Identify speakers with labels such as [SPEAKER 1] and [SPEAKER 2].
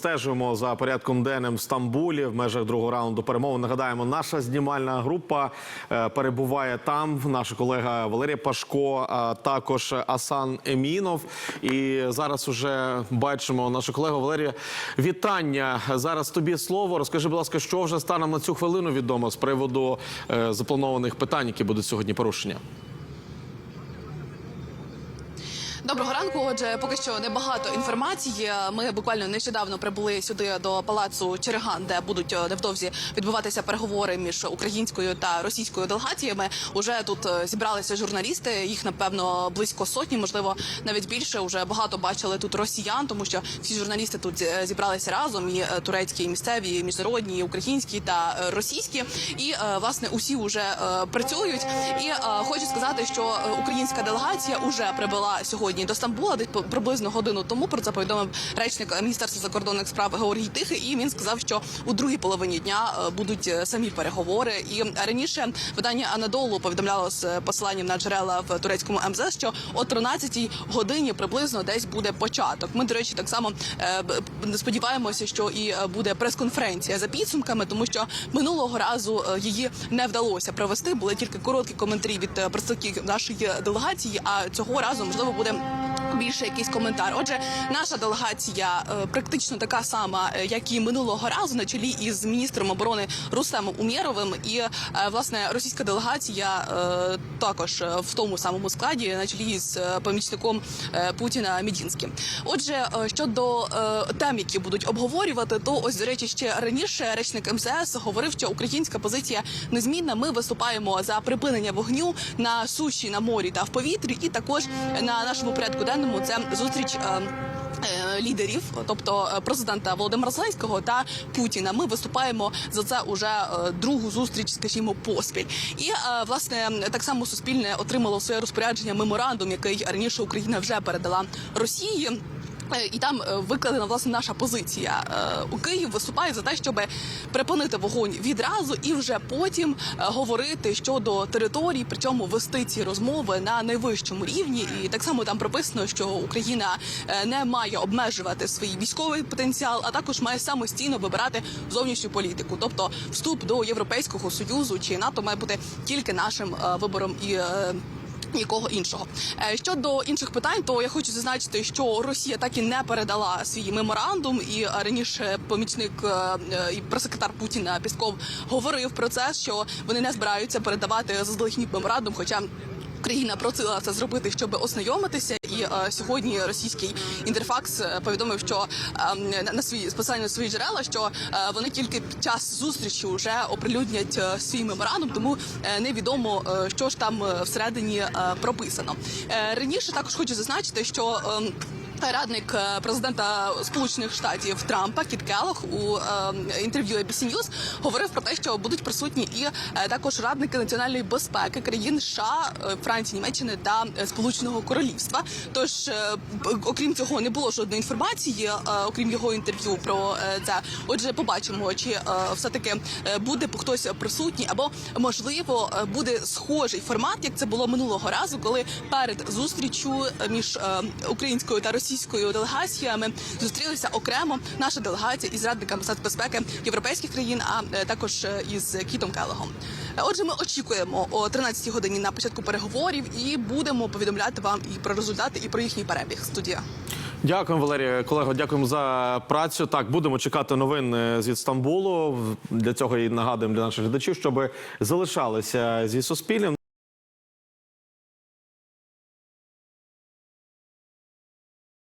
[SPEAKER 1] Стежимо за порядком денним в Стамбулі в межах другого раунду перемови. Нагадаємо, наша знімальна група е, перебуває там. Наша колега Валерія Пашко, а також Асан Емінов. І зараз уже бачимо нашу колегу Валерія. Вітання. Зараз тобі слово. Розкажи, будь ласка, що вже станом на цю хвилину відомо з приводу е, запланованих питань, які будуть сьогодні порушення.
[SPEAKER 2] Доброго ранку. Отже, поки що небагато інформації. Ми буквально нещодавно прибули сюди до палацу Череган, де будуть е, невдовзі відбуватися переговори між українською та російською делегаціями. Уже тут е, зібралися журналісти. Їх напевно близько сотні, можливо, навіть більше. Уже багато бачили тут росіян, тому що всі журналісти тут е, зібралися разом. І турецькі, і місцеві, і міжнародні, і українські та російські. І власне усі вже працюють. І хочу сказати, що українська делегація вже прибула сьогодні до Стамбула, десь приблизно годину тому. Про це повідомив речник міністерства закордонних справ Георгій Тихий. І він сказав, що у другій половині дня е, будуть е, самі переговори. І раніше видання Анадолу повідомляло з е, посиланням на джерела в турецькому МЗС, що о 13-й годині приблизно десь буде початок. Ми, до речі, так само сподіваємося, що і буде прес-конференція за підсумками, тому що минулого разу її не вдалося провести. Були тільки короткі коментарі від представників нашої делегації. А цього разу можливо буде. Більше якийсь коментар. Отже, наша делегація е, практично така сама, е, як і минулого разу, на чолі із міністром оборони Рустемом Умєровим. І е, власне російська делегація також в тому самому складі, на чолі з помічником Путіна Мідінським. Отже, щодо тем, які будуть обговорювати, то ось до речі, ще раніше речник МЗС говорив, що українська позиція незмінна. Ми виступаємо за припинення вогню на суші, на морі та в повітрі, і також на нашому порядку денному це зустріч. е, е, Лідерів, тобто е, президента Володимира Зеленського та Путіна, ми виступаємо за це уже другу зустріч, скажімо, поспіль. І власне так само суспільне отримало своє розпорядження меморандум, який раніше Україна вже передала Росії. Е, І там е, викладена власне наша позиція. Е, У Київ виступає за те, щоб припинити вогонь відразу і вже потім говорити щодо територій, причому вести ці розмови на найвищому рівні. І так само там прописано, що Україна не має обмежувати свій військовий потенціал, а також має самостійно вибирати зовнішню політику. Тобто вступ до Європейського союзу чи НАТО має бути тільки нашим вибором і. Нікого іншого Е, щодо інших питань, то я хочу зазначити, що Росія так і не передала свій меморандум, і е, раніше помічник е, і прес-секретар Путіна Пісков говорив про це, що вони не збираються передавати заздалегідь меморандум, хоча. Україна просила це зробити, щоб ознайомитися, і е, сьогодні російський інтерфакс е, повідомив, що е, на- свої списання на свої джерела, що е, вони тільки під час зустрічі вже оприлюднять е, свій меморандум, тому е, невідомо, е, що ж там е, всередині е, прописано. Е, раніше також хочу зазначити, що. ем, Радник е, президента Сполучених Штатів Трампа Кіт Келлог у е, інтерв'ю ABC News говорив про те, що будуть присутні і е, також радники національної безпеки країн США, е, Франції, Німеччини та е, Сполученого Королівства. Тож, е, окрім цього, не було жодної інформації, е, окрім його інтерв'ю про е, це. Отже, побачимо, чи е, все таки буде хтось присутній, або можливо буде схожий формат, як це було минулого разу, коли перед зустрічю між е, українською та російською делегаціями зустрілися окремо наша делегація із радниками безпеки європейських країн, а е, також е, із Кітом Келлогом. Е, Отже, ми очікуємо о 13-й годині на початку переговорів і будемо повідомляти вам і про результати, і про їхній перебіг. Студія.
[SPEAKER 1] Дякуємо, Валерія. Колего, дякуємо за працю. Так, будемо чекати новин зі Стамбулу. Для цього і нагадуємо для наших глядачів, щоб залишалися зі Суспільним.